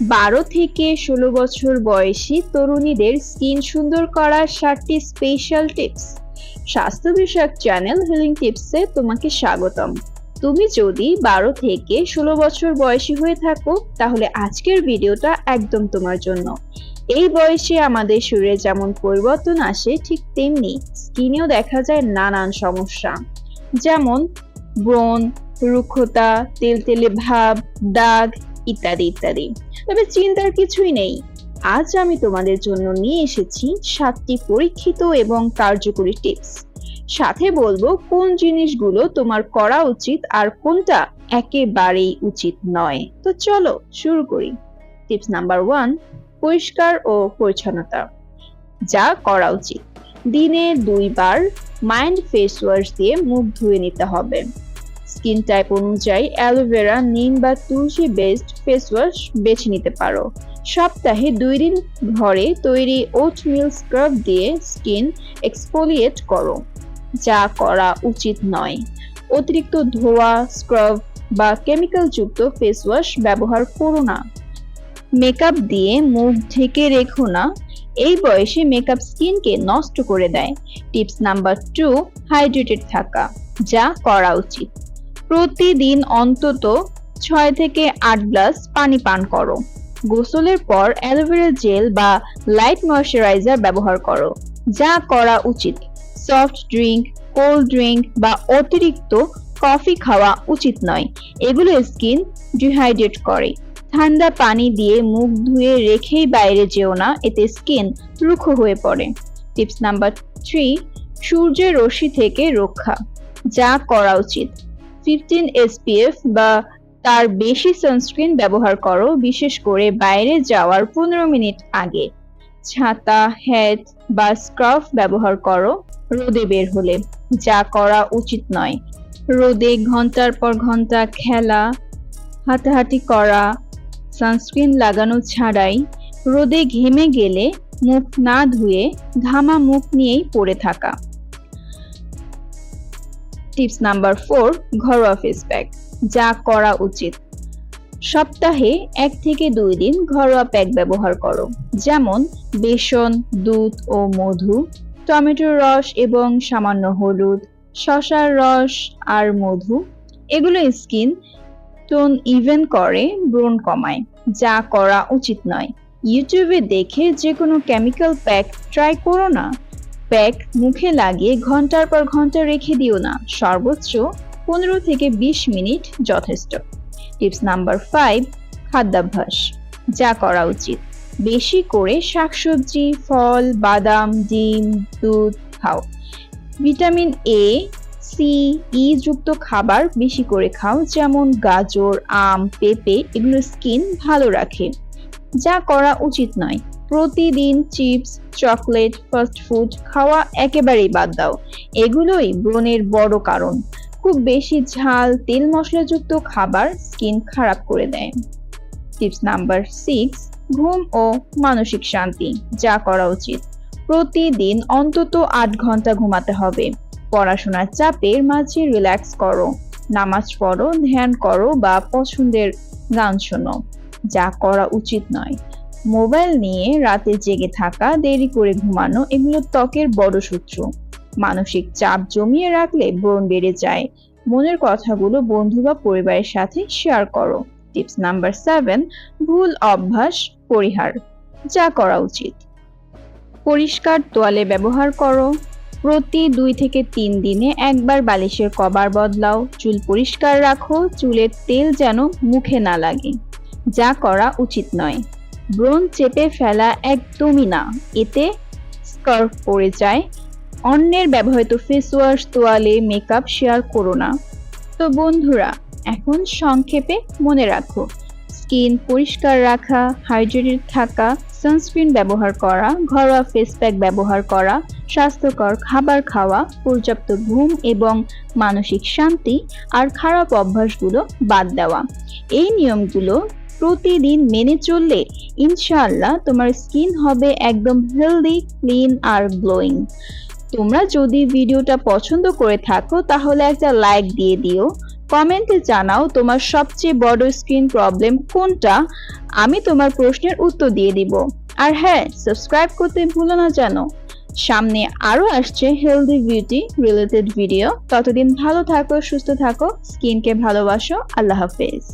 বারো থেকে ষোলো বছর বয়সী তরুণীদের স্কিন সুন্দর করার সাতটি স্পেশাল টিপস স্বাস্থ্য বিষয়ক চ্যানেল হিলিং টিপসে তোমাকে স্বাগতম। তুমি যদি বারো থেকে ষোলো বছর বয়সী হয়ে থাকো, তাহলে আজকের ভিডিওটা একদম তোমার জন্য। এই বয়সে আমাদের শরীরে যেমন পরিবর্তন আসে, ঠিক তেমনি স্কিনেও দেখা যায় নানান সমস্যা। যেমন ব্রণ, রুক্ষতা, তেলতেলে ভাব, দাগ ইত্যাদি ইত্যাদি। তবে চিন্তার কিছুই নেই। আজ আমি তোমাদের জন্য নিয়ে এসেছি সাতটি পরীক্ষিত এবং কার্যকরী টিপস। সাথে বলব কোন জিনিসগুলো তোমার করা উচিত আর কোনটা একেবারেই উচিত নয়। তো চলো, শুরু করি। টিপস নাম্বার ওয়ান, পরিষ্কার ও পরিচ্ছন্নতা। যা করা উচিত। দিনে দুইবার মাইন্ড ফেস ওয়াশ দিয়ে মুখ ধুয়ে নিতে হবে। স্কিন টাইপ অনুযায়ী অ্যালোভেরা, নিম বা তুলসী বেসড ফেস ওয়াশ বেছে নিতে পারো। সপ্তাহে দুই দিন ঘরে তৈরি ওটমিল স্ক্রাব দিয়ে স্কিন এক্সফোলিয়েট করো। যা করা উচিত নয়। অতিরিক্ত ধোয়া, স্ক্রাব বা কেমিক্যাল যুক্ত ফেস ওয়াশ ব্যবহার করো না। মেকআপ দিয়ে মুখ ঢেকে রেখো না। এই বয়সে মেকআপ স্কিনকে নষ্ট করে দেয়। টিপস নাম্বার টু, হাইড্রেটেড থাকা। যা করা উচিত। প্রতিদিন অন্তত ছয় থেকে আট গ্লাস পানি পান করো। গোসলের পর অ্যালোভেরা জেল বা লাইট ময়শ্চারাইজার ব্যবহার করো, যা করা উচিত। সফট ড্রিঙ্ক, কোল্ড ড্রিঙ্ক বা অতিরিক্ত কফি খাওয়া উচিত নয়। এগুলো স্কিন ডিহাইড্রেট করে। ঠান্ডা পানি দিয়ে মুখ ধুয়ে রেখেই বাইরে যেও না, এতে স্কিন রুক্ষ হয়ে পড়ে। টিপস নাম্বার থ্রি, সূর্যের রশ্মি থেকে রক্ষা, যা করা উচিত। ফিফটিন এসপিএফ বা তার বেশি সানস্ক্রিন ব্যবহার করো, বিশেষ করে বাইরে যাওয়ার পনেরো মিনিট আগে। ছাতা হ্যাট বা স্কার্ফ ব্যবহার করো রোদে বের হলে, যা করা উচিত নয়। রোদে ঘণ্টার পর ঘণ্টা খেলা, হাঁটাহাঁটি করা সানস্ক্রিন লাগানো ছাড়াই রোদে ঘেমে গেলে মুখ না ধুয়ে ঘামা মুখ নিয়েই পড়ে থাকা। টিপস নাম্বার ফোর ঘরোয়া ফেস প্যাক যা করা উচিত। সপ্তাহে এক থেকে দুই দিন ঘরোয়া প্যাক ব্যবহার করো, যেমন বেসন, দুধ ও মধু টমেটোর রস এবং সামান্য হলুদ, শশার রস আর মধু। এগুলো স্কিন টোন ইভেন করে, ব্রণ কমায়, যা করা উচিত নয়। ইউটিউবে দেখে যে কোনো কেমিক্যাল প্যাক ট্রাই করো না। প্যাক মুখে লাগিয়ে ঘণ্টার পর ঘণ্টা রেখে দিও না। সর্বোচ্চ পনেরো থেকে বিশ মিনিট যথেষ্ট। টিপস নাম্বার ফাইভ, খাদ্যাভ্যাস। যা করা উচিত। বেশি করে শাকসবজি, ফল, বাদাম, ডিম, দুধ খাও। ভিটামিন এ সি ই যুক্ত খাবার বেশি করে খাও, যেমন গাজর, আম, পেঁপে, এগুলো স্কিন ভালো রাখে। যা করা উচিত নয়। প্রতিদিন চিপস, চকলেট, ফাস্ট ফুড খাওয়া একেবারেই বাদ দাও। এগুলোই ব্রণের বড় কারণ। খুব বেশি ঝাল, তেল মশলাযুক্ত খাবার স্কিন খারাপ করে দেয়। টিপস নাম্বার সিক্স, ঘুম ও মানসিক শান্তি। যা করা উচিত। প্রতিদিন অন্তত আট ঘণ্টা ঘুমাতে হবে। পড়াশোনার চাপের মাঝে রিল্যাক্স করো। নামাজ পড়ো, ধ্যান করো বা পছন্দের গান শোনো। যা করা উচিত নয়। মোবাইল নিয়ে রাতে জেগে থাকা, দেরি করে ঘুমানো এগুলো ত্বকের বড় শত্রু। মানসিক চাপ জমিয়ে রাখলে ব্রণ বেড়ে যায়। মনের কথাগুলো বন্ধু বা পরিবারের সাথে শেয়ার করো। টিপস নাম্বার সেভেন ভুল অভ্যাস, পরিহার। যা করা উচিত। পরিষ্কার তোয়ালে ব্যবহার করো। প্রতি দুই থেকে তিন দিনে একবার বালিশের কভার বদলাও। চুল পরিষ্কার রাখো। চুলের তেল যেন মুখে না লাগে। যা করা উচিত নয়। ব্রণ চেপে ফেলা একদমই না। এতে স্কার্ফ পড়ে যায়। অন্যের ব্যবহৃত ফেস ওয়াশ তোয়ালে মেকআপ শেয়ার করো না। তো বন্ধুরা, এখন সংক্ষেপে মনে রাখো। স্কিন পরিষ্কার রাখা হাইড্রেটেড থাকা সানস্ক্রিন ব্যবহার করা, ঘরোয়া ফেস প্যাক ব্যবহার করা, স্বাস্থ্যকর খাবার খাওয়া, পর্যাপ্ত ঘুম এবং মানসিক শান্তি আর খারাপ অভ্যাসগুলো বাদ দেওয়া। এই নিয়মগুলো প্রতিদিন মেনে চললে ইনশাআল্লাহ তোমার স্কিন হবে একদম হেলদি ক্লিন আর গ্লোয়িং তোমরা যদি ভিডিওটা পছন্দ করে থাকো, তাহলে একটা লাইক দিয়ে দিও। কমেন্টে জানাও তোমার সবচেয়ে বড় স্কিন প্রবলেম কোনটা? আমি তোমার প্রশ্নের উত্তর দিয়ে দিব। আর হ্যাঁ সাবস্ক্রাইব করতে ভুলো না জানো সামনে আরও আসছে হেলদি বিউটি রিলেটেড ভিডিও ততদিন ভালো থাকো, সুস্থ থাকো স্কিনকে ভালোবাসো। আল্লাহ হাফেজ।